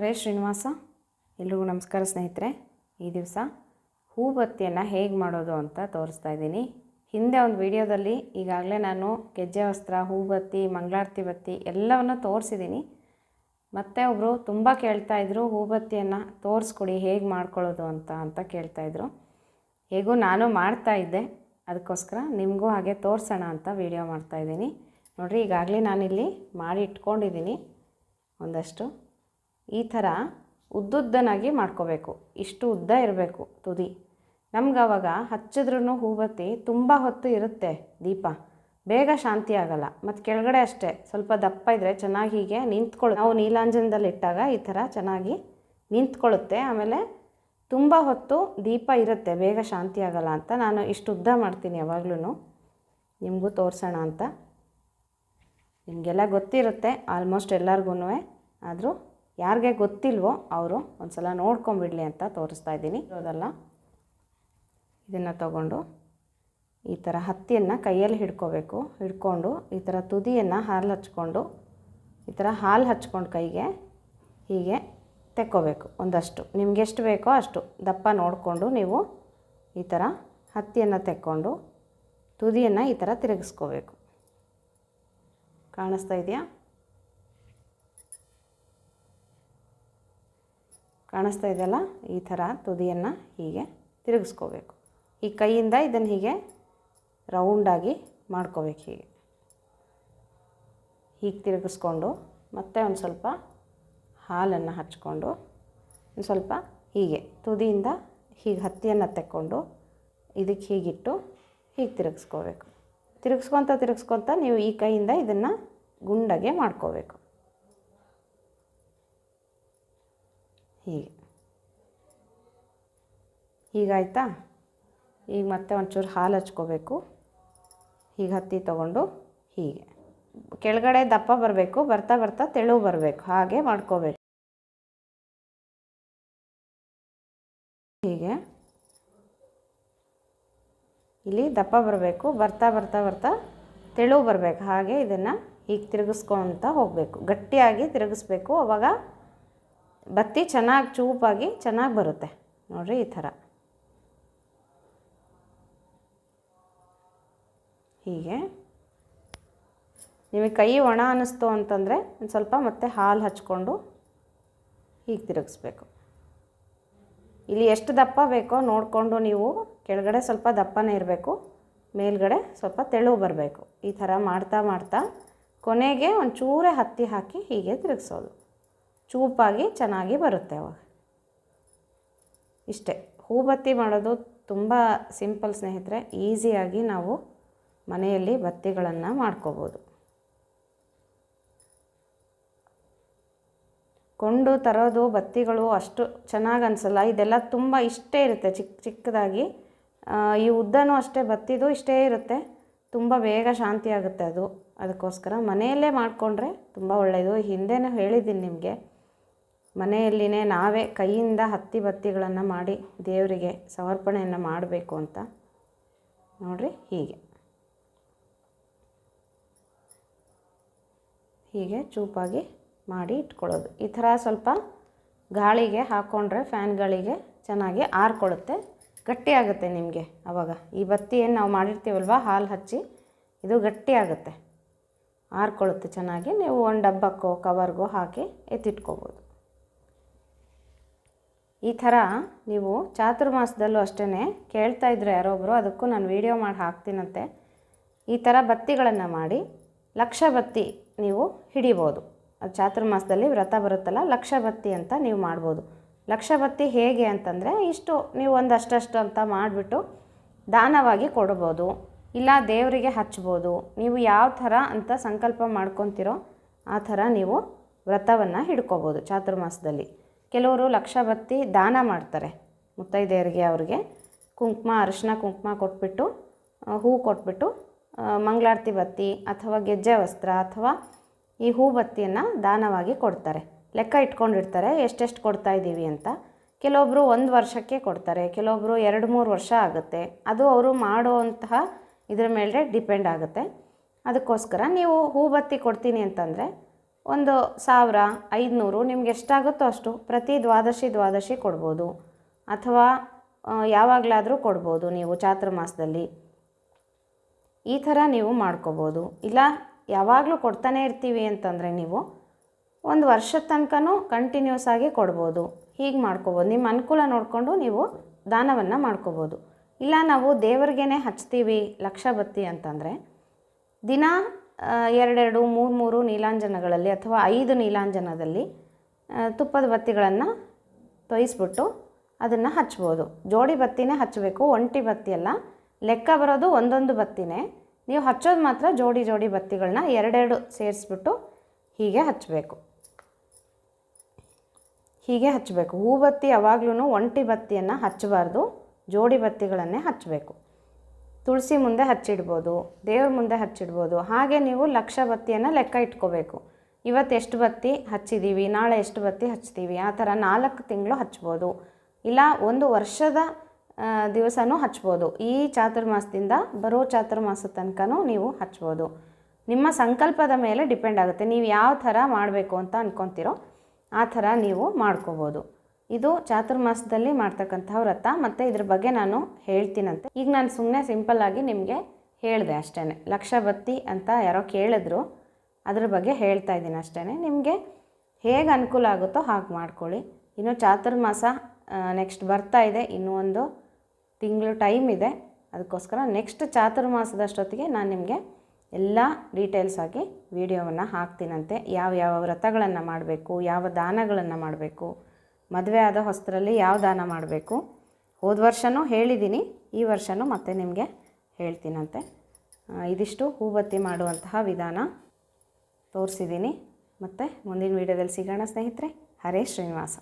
ಹರೇ ಶ್ರೀನಿವಾಸ, ಎಲ್ರಿಗೂ ನಮಸ್ಕಾರ ಸ್ನೇಹಿತರೆ. ಈ ದಿವಸ ಹೂಬತ್ತಿಯನ್ನು ಹೇಗೆ ಮಾಡೋದು ಅಂತ ತೋರಿಸ್ತಾ ಇದ್ದೀನಿ. ಹಿಂದೆ ಒಂದು ವಿಡಿಯೋದಲ್ಲಿ ಈಗಾಗಲೇ ನಾನು ಗೆಜ್ಜೆ ವಸ್ತ್ರ, ಹೂಬತ್ತಿ, ಮಂಗಳಾರತಿ ಬತ್ತಿ ಎಲ್ಲವನ್ನು ತೋರಿಸಿದ್ದೀನಿ. ಮತ್ತೆ ಒಬ್ಬರು ತುಂಬ ಕೇಳ್ತಾಯಿದ್ರು ಹೂಬತ್ತಿಯನ್ನು ತೋರಿಸ್ಕೊಡಿ, ಹೇಗೆ ಮಾಡ್ಕೊಳ್ಳೋದು ಅಂತ ಅಂತ ಕೇಳ್ತಾಯಿದ್ರು ಹೇಗೂ ನಾನು ಮಾಡ್ತಾ ಇದ್ದೆ. ಅದಕ್ಕೋಸ್ಕರ ನಿಮಗೂ ಹಾಗೆ ತೋರಿಸೋಣ ಅಂತ ವಿಡಿಯೋ ಮಾಡ್ತಾಯಿದ್ದೀನಿ ನೋಡಿರಿ, ಈಗಾಗಲೇ ನಾನಿಲ್ಲಿ ಮಾಡಿ ಇಟ್ಕೊಂಡಿದ್ದೀನಿ. ಒಂದಷ್ಟು ಈ ಥರ ಉದ್ದುದ್ದನಾಗಿ ಮಾಡ್ಕೋಬೇಕು. ಇಷ್ಟು ಉದ್ದ ಇರಬೇಕು ತುದಿ. ನಮ್ಗೆ ಅವಾಗ ಹಚ್ಚಿದ್ರೂ ಹೂವತ್ತಿ ತುಂಬ ಹೊತ್ತು ಇರುತ್ತೆ ದೀಪ. ಬೇಗ ಶಾಂತಿ ಆಗಲ್ಲ. ಮತ್ತು ಕೆಳಗಡೆ ಅಷ್ಟೇ. ಸ್ವಲ್ಪ ದಪ್ಪ ಇದ್ದರೆ ಚೆನ್ನಾಗಿ ಹೀಗೆ ನಿಂತ್ಕೊಳ್ಳು ನಾವು ನೀಲಾಂಜನದಲ್ಲಿ ಇಟ್ಟಾಗ ಈ ಥರ ಚೆನ್ನಾಗಿ ನಿಂತ್ಕೊಳ್ಳುತ್ತೆ ಆಮೇಲೆ ತುಂಬ ಹೊತ್ತು ದೀಪ ಇರುತ್ತೆ. ಬೇಗ ಶಾಂತಿ ಆಗಲ್ಲ ಅಂತ ನಾನು ಇಷ್ಟು ಉದ್ದ ಮಾಡ್ತೀನಿ ಯಾವಾಗ್ಲೂ ನಿಮಗೂ ತೋರಿಸೋಣ ಅಂತ. ನಿಮಗೆಲ್ಲ ಗೊತ್ತಿರುತ್ತೆ. ಆಲ್ಮೋಸ್ಟ್ ಎಲ್ಲರಿಗೂ ಆದರೂ ಯಾರಿಗೆ ಗೊತ್ತಿಲ್ವೋ ಅವರು ಒಂದು ಸಲ ನೋಡ್ಕೊಂಬಿಡ್ಲಿ ಅಂತ ತೋರಿಸ್ತಾ ಇದ್ದೀನಿ. ಇರೋದಲ್ಲ, ಇದನ್ನು ತಗೊಂಡು ಈ ಥರ ಹತ್ತಿಯನ್ನು ಕೈಯಲ್ಲಿ ಹಿಡ್ಕೋಬೇಕು. ಹಿಡ್ಕೊಂಡು ಈ ಥರ ತುದಿಯನ್ನು ಹಾಲು ಹಚ್ಕೊಂಡು, ಈ ಥರ ಹಾಲು ಹಚ್ಕೊಂಡು ಕೈಗೆ ಹೀಗೆ ತೆಕ್ಕೋಬೇಕು. ಒಂದಷ್ಟು. ನಿಮ್ಗೆ ಎಷ್ಟು ಬೇಕೋ ಅಷ್ಟು. ದಪ್ಪ ನೋಡಿಕೊಂಡು ನೀವು ಈ ಥರ ಹತ್ತಿಯನ್ನು ತೆಕ್ಕೊಂಡು ತುದಿಯನ್ನು ಈ ಥರ ತಿರುಗಿಸ್ಕೋಬೇಕು. ಕಾಣಿಸ್ತಾ ಇದೆಯಾ? ಕಾಣಿಸ್ತಾ ಇದೆಯಲ್ಲ? ಈ ಥರ ತುದಿಯನ್ನು ಹೀಗೆ ತಿರುಗಿಸ್ಕೋಬೇಕು. ಈ ಕೈಯಿಂದ ಇದನ್ನು ಹೀಗೆ ರೌಂಡಾಗಿ ಮಾಡ್ಕೋಬೇಕು ಹೀಗೆ. ಹೀಗೆ ತಿರುಗಿಸ್ಕೊಂಡು ಮತ್ತೆ ಒಂದು ಸ್ವಲ್ಪ ಹಾಲನ್ನು ಹಚ್ಕೊಂಡು ಒಂದು ಸ್ವಲ್ಪ ಹೀಗೆ ತುದಿಯಿಂದ ಹೀಗೆ ಹತ್ತಿಯನ್ನು ತೆಕ್ಕೊಂಡು ಇದಕ್ಕೆ ಹೀಗಿಟ್ಟು ಹೀಗೆ ತಿರುಗಿಸ್ಕೋಬೇಕು. ತಿರುಗಿಸ್ಕೊತ ತಿರುಗಿಸ್ಕೊತ ನೀವು ಈ ಕೈಯಿಂದ ಇದನ್ನು ಗುಂಡಗೆ ಮಾಡ್ಕೋಬೇಕು. ಹೀಗೆ. ಹೀಗಾಯ್ತಾ? ಈಗ ಮತ್ತೆ ಒಂಚೂರು ಹಾಲು ಹಚ್ಕೋಬೇಕು. ಹೀಗೆ ಹತ್ತಿ ತೊಗೊಂಡು ಹೀಗೆ. ಕೆಳಗಡೆ ದಪ್ಪ ಬರಬೇಕು, ಬರ್ತಾ ಬರ್ತಾ ತೆಳು ಬರಬೇಕು. ಹಾಗೆ ಮಾಡ್ಕೋಬೇಕು. ಹೀಗೆ. ಇಲ್ಲಿ ದಪ್ಪ ಬರಬೇಕು, ಬರ್ತಾ ಬರ್ತಾ ಬರ್ತಾ ತೆಳು ಬರಬೇಕು. ಹಾಗೆ ಇದನ್ನು ಹೀಗೆ ತಿರುಗಿಸ್ಕೊತ ಹೋಗಬೇಕು. ಗಟ್ಟಿಯಾಗಿ ತಿರುಗಿಸ್ಬೇಕು. ಅವಾಗ ಬತ್ತಿ ಚೆನ್ನಾಗಿ ಚೂಪಾಗಿ ಚೆನ್ನಾಗಿ ಬರುತ್ತೆ. ನೋಡಿರಿ ಈ ಥರ. ಹೀಗೆ. ನಿಮಗೆ ಕೈ ಒಣ ಅನ್ನಿಸ್ತು ಅಂತಂದರೆ ಒಂದು ಸ್ವಲ್ಪ ಮತ್ತೆ ಹಾಲು ಹಚ್ಕೊಂಡು ಹೀಗೆ ತಿರುಗಿಸ್ಬೇಕು. ಇಲ್ಲಿ ಎಷ್ಟು ದಪ್ಪ ಬೇಕೋ ನೋಡಿಕೊಂಡು ನೀವು ಕೆಳಗಡೆ ಸ್ವಲ್ಪ ದಪ್ಪನೇ ಇರಬೇಕು, ಮೇಲ್ಗಡೆ ಸ್ವಲ್ಪ ತೆಳು ಬರಬೇಕು. ಈ ಥರ ಮಾಡ್ತಾ ಮಾಡ್ತಾ ಕೊನೆಗೆ ಒಂದು ಚೂರೇ ಹತ್ತಿ ಹಾಕಿ ಹೀಗೆ ತಿರುಗಿಸೋದು. ಚೂಪಾಗಿ ಚೆನ್ನಾಗಿ ಬರುತ್ತೆ ಅವಾಗ. ಇಷ್ಟೇ. ಹೂಬತ್ತಿ ಮಾಡೋದು ತುಂಬ ಸಿಂಪಲ್ ಸ್ನೇಹಿತರೆ, ಈಸಿಯಾಗಿ ನಾವು ಮನೆಯಲ್ಲಿ ಬತ್ತಿಗಳನ್ನು ಮಾಡ್ಕೋಬೋದು. ಕೊಂಡು ತರೋದು, ಬತ್ತಿಗಳು ಅಷ್ಟು ಚೆನ್ನಾಗಿ ಅನಿಸಲ್ಲ. ಇದೆಲ್ಲ ತುಂಬ ಇಷ್ಟೇ ಇರುತ್ತೆ. ಚಿಕ್ಕ ಚಿಕ್ಕದಾಗಿ ಈ ಉದ್ದನೂ ಅಷ್ಟೇ, ಬತ್ತಿದು ಇಷ್ಟೇ ಇರುತ್ತೆ. ತುಂಬ ಬೇಗ ಶಾಂತಿ ಆಗುತ್ತೆ ಅದು. ಅದಕ್ಕೋಸ್ಕರ ಮನೆಯಲ್ಲೇ ಮಾಡಿಕೊಂಡ್ರೆ ತುಂಬ ಒಳ್ಳೆಯದು ಹಿಂದೆನೂ ಹೇಳಿದ್ದೀನಿ ನಿಮಗೆ. ಮನೆಯಲ್ಲಿನೇ ನಾವೇ ಕೈಯಿಂದ ಹತ್ತಿ ಬತ್ತಿಗಳನ್ನು ಮಾಡಿ ದೇವರಿಗೆ ಸಮರ್ಪಣೆಯನ್ನು ಮಾಡಬೇಕು ಅಂತ. ನೋಡಿರಿ ಹೀಗೆ. ಹೀಗೆ ಚೂಪಾಗಿ ಮಾಡಿ ಇಟ್ಕೊಳ್ಳೋದು. ಈ ಥರ ಸ್ವಲ್ಪ ಗಾಳಿಗೆ ಹಾಕ್ಕೊಂಡ್ರೆ ಫ್ಯಾನ್ಗಳಿಗೆ ಚೆನ್ನಾಗಿ ಆರ್ಕೊಳ್ಳುತ್ತೆ. ಗಟ್ಟಿಯಾಗುತ್ತೆ ನಿಮಗೆ ಅವಾಗ. ಈ ಬತ್ತಿ ಏನು ನಾವು ಮಾಡಿರ್ತೀವಲ್ವ? ಹಾಲು ಹಚ್ಚಿ ಇದು ಗಟ್ಟಿಯಾಗುತ್ತೆ. ಆರ್ಕೊಳ್ಳುತ್ತೆ ಚೆನ್ನಾಗಿ. ನೀವು ಒಂದು ಡಬ್ಬಕ್ಕೋ, ಕವರ್ಗೋ ಹಾಕಿ ಎತ್ತಿಟ್ಕೋಬೋದು. ಈ ಥರ ನೀವು ಚಾತುರ್ಮಾಸದಲ್ಲೂ ಅಷ್ಟೇ ಕೇಳ್ತಾ ಇದ್ರು ಯಾರೊಬ್ಬರು ಅದಕ್ಕೂ ನಾನು ವೀಡಿಯೋ ಮಾಡಿ ಹಾಕ್ತೀನಂತೆ. ಈ ಥರ ಬತ್ತಿಗಳನ್ನು ಮಾಡಿ ಲಕ್ಷ ಬತ್ತಿ ನೀವು ಹಿಡಿಬೋದು. ಅದು ಚಾತುರ್ಮಾಸದಲ್ಲಿ ವ್ರತ ಬರುತ್ತಲ್ಲ, ಲಕ್ಷ ಬತ್ತಿ ಅಂತ ನೀವು ಮಾಡ್ಬೋದು. ಲಕ್ಷ ಬತ್ತಿ ಹೇಗೆ ಅಂತಂದರೆ, ಇಷ್ಟು ನೀವು ಒಂದಷ್ಟಷ್ಟು ಅಂತ ಮಾಡಿಬಿಟ್ಟು ದಾನವಾಗಿ ಕೊಡ್ಬೋದು. ಇಲ್ಲ ದೇವರಿಗೆ ಹಚ್ಬೋದು. ನೀವು ಯಾವ ಥರ ಅಂತ ಸಂಕಲ್ಪ ಮಾಡ್ಕೊತಿರೋ, ಆ ಥರ ನೀವು ವ್ರತವನ್ನು ಹಿಡ್ಕೋಬೋದು ಚಾತುರ್ಮಾಸದಲ್ಲಿ. ಕೆಲವರು ಲಕ್ಷ ಬತ್ತಿ ದಾನ ಮಾಡ್ತಾರೆ ಮುತ್ತೈದೆಯರಿಗೆ ಅವ್ರಿಗೆ. ಕುಂಕುಮ, ಅರಿಶಿನ ಕುಂಕುಮ ಕೊಟ್ಬಿಟ್ಟು ಹೂ ಕೊಟ್ಬಿಟ್ಟು ಮಂಗಳಾರತಿ ಬತ್ತಿ ಅಥವಾ ಗೆಜ್ಜೆ ವಸ್ತ್ರ ಅಥವಾ ಈ ಹೂ ಬತ್ತಿಯನ್ನು ದಾನವಾಗಿ ಕೊಡ್ತಾರೆ. ಲೆಕ್ಕ ಇಟ್ಕೊಂಡಿರ್ತಾರೆ, ಎಷ್ಟೆಷ್ಟು ಕೊಡ್ತಾ ಇದ್ದೀವಿ ಅಂತ. ಕೆಲವೊಬ್ಬರು ಒಂದು ವರ್ಷಕ್ಕೆ ಕೊಡ್ತಾರೆ ಕೆಲವೊಬ್ಬರು ಎರಡು ಮೂರು ವರ್ಷ ಆಗುತ್ತೆ. ಅದು ಅವರು ಮಾಡುವಂತಹ ಇದ್ರ ಮೇಲೆ ಡಿಪೆಂಡ್ ಆಗುತ್ತೆ. ಅದಕ್ಕೋಸ್ಕರ ನೀವು ಹೂ ಬತ್ತಿ ಕೊಡ್ತೀನಿ ಅಂತಂದರೆ ಒಂದು ಸಾವಿರ ಐದುನೂರು ನಿಮ್ಗೆ ಎಷ್ಟಾಗುತ್ತೋ ಅಷ್ಟು ಪ್ರತಿ ದ್ವಾದಶಿ ದ್ವಾದಶಿ ಕೊಡ್ಬೋದು. ಅಥವಾ ಯಾವಾಗಲಾದರೂ ಕೊಡ್ಬೋದು ನೀವು ಚಾತುರ್ಮಾಸದಲ್ಲಿ ಈ ಥರ ನೀವು ಮಾಡ್ಕೋಬೋದು. ಇಲ್ಲ, ಯಾವಾಗಲೂ ಕೊಡ್ತಾನೆ ಇರ್ತೀವಿ ಅಂತಂದರೆ ನೀವು ಒಂದು ವರ್ಷದ ತನಕನೂ ಕಂಟಿನ್ಯೂಸ್ ಆಗಿ ಕೊಡ್ಬೋದು. ಹೀಗೆ ಮಾಡ್ಕೋಬೋದು. ನಿಮ್ಮ ಅನುಕೂಲ ನೋಡಿಕೊಂಡು ನೀವು ದಾನವನ್ನು ಮಾಡ್ಕೋಬೋದು. ಇಲ್ಲ, ನಾವು ದೇವ್ರಿಗೇ ಹಚ್ತೀವಿ ಲಕ್ಷ ಬತ್ತಿ ಅಂತಂದರೆ ದಿನ ಎರಡೆರಡು, ಮೂರು ಮೂರು ನೀಲಾಂಜನಗಳಲ್ಲಿ ಅಥವಾ ಐದು ನೀಲಾಂಜನದಲ್ಲಿ ತುಪ್ಪದ ಬತ್ತಿಗಳನ್ನು ತೊಯಿಸ್ಬಿಟ್ಟು ಅದನ್ನು ಹಚ್ಬೋದು. ಜೋಡಿ ಬತ್ತಿನೇ ಹಚ್ಚಬೇಕು ಒಂಟಿ ಬತ್ತಿಯಲ್ಲ ಲೆಕ್ಕ ಬರೋದು ಒಂದೊಂದು ಬತ್ತಿನೇ. ನೀವು ಹಚ್ಚೋದು ಮಾತ್ರ ಜೋಡಿ ಜೋಡಿ ಬತ್ತಿಗಳನ್ನ ಎರಡೆರಡು ಸೇರಿಸ್ಬಿಟ್ಟು ಹೀಗೆ ಹಚ್ಚಬೇಕು ಹೀಗೆ ಹಚ್ಚಬೇಕು ಹೂ ಬತ್ತಿ ಯಾವಾಗ್ಲೂ ಒಂಟಿ ಬತ್ತಿಯನ್ನು ಹಚ್ಚಬಾರ್ದು. ಜೋಡಿ ಬತ್ತಿಗಳನ್ನೇ ಹಚ್ಚಬೇಕು ತುಳಸಿ ಮುಂದೆ ಹಚ್ಚಿಡ್ಬೋದು, ದೇವ್ರ ಮುಂದೆ ಹಚ್ಚಿಡ್ಬೋದು. ಹಾಗೆ ನೀವು ಲಕ್ಷ ಬತ್ತಿಯನ್ನು ಲೆಕ್ಕ ಇಟ್ಕೋಬೇಕು. ಇವತ್ತು ಎಷ್ಟು ಬತ್ತಿ ಹಚ್ಚಿದ್ದೀವಿ ನಾಳೆ ಎಷ್ಟು ಬತ್ತಿ ಹಚ್ತೀವಿ ಆ ಥರ ನಾಲ್ಕು ತಿಂಗಳು ಹಚ್ಬೋದು. ಇಲ್ಲ, ಒಂದು ವರ್ಷದ ದಿವಸನೂ ಹಚ್ಬೋದು. ಈ ಚಾತುರ್ಮಾಸದಿಂದ ಬರೋ ಚಾತುರ್ಮಾಸ ತನಕನೂ ನೀವು ಹಚ್ಬೋದು. ನಿಮ್ಮ ಸಂಕಲ್ಪದ ಮೇಲೆ ಡಿಪೆಂಡ್ ಆಗುತ್ತೆ. ನೀವು ಯಾವ ಥರ ಮಾಡಬೇಕು ಅಂತ ಅಂದ್ಕೊತೀರೋ ಆ ಥರ ನೀವು ಮಾಡ್ಕೋಬೋದು. ಇದು ಚಾತುರ್ಮಾಸದಲ್ಲಿ ಮಾಡ್ತಕ್ಕಂತಹ ವ್ರತ ಮತ್ತು ಇದ್ರ ಬಗ್ಗೆ ನಾನು ಹೇಳ್ತೀನಂತೆ. ಈಗ ನಾನು ಸುಮ್ಮನೆ ಸಿಂಪಲ್ಲಾಗಿ ನಿಮಗೆ ಹೇಳಿದೆ ಅಷ್ಟೇ ಲಕ್ಷ ಬತ್ತಿ ಅಂತ ಯಾರೋ ಕೇಳಿದ್ರು, ಅದ್ರ ಬಗ್ಗೆ ಹೇಳ್ತಾ ಇದ್ದೀನಿ ಅಷ್ಟೇ ನಿಮಗೆ ಹೇಗೆ ಅನುಕೂಲ ಆಗುತ್ತೋ ಹಾಗೆ ಮಾಡ್ಕೊಳ್ಳಿ. ಇನ್ನು ಚಾತುರ್ಮಾಸ ನೆಕ್ಸ್ಟ್ ಬರ್ತಾ ಇದೆ. ಇನ್ನೂ ಒಂದು ತಿಂಗಳು ಟೈಮ್ ಇದೆ. ಅದಕ್ಕೋಸ್ಕರ ನೆಕ್ಸ್ಟ್ ಚಾತುರ್ಮಾಸದಷ್ಟೊತ್ತಿಗೆ ನಾನು ನಿಮಗೆ ಎಲ್ಲ ಡೀಟೇಲ್ಸ್ ಆಗಿ ವಿಡಿಯೋವನ್ನು ಹಾಕ್ತೀನಂತೆ. ಯಾವ ಯಾವ ವ್ರತಗಳನ್ನು ಮಾಡಬೇಕು, ಯಾವ ದಾನಗಳನ್ನು ಮಾಡಬೇಕು ಮದುವೆ ಆದ ಹೊಸರಲ್ಲಿ ಯಾವ ದಾನ ಮಾಡಬೇಕು? ಹೋದ ವರ್ಷವೂ ಹೇಳಿದ್ದೀನಿ ಈ ವರ್ಷವೂ ಮತ್ತೆ ನಿಮಗೆ ಹೇಳ್ತೀನಂತೆ. ಇದಿಷ್ಟು ಹೂಬತ್ತಿ ಮಾಡುವಂತಹ ವಿಧಾನ ತೋರಿಸಿದ್ದೀನಿ ಮತ್ತು ಮುಂದಿನ ವೀಡಿಯೋದಲ್ಲಿ ಸಿಗೋಣ ಸ್ನೇಹಿತರೆ. ಹರೇ ಶ್ರೀನಿವಾಸ.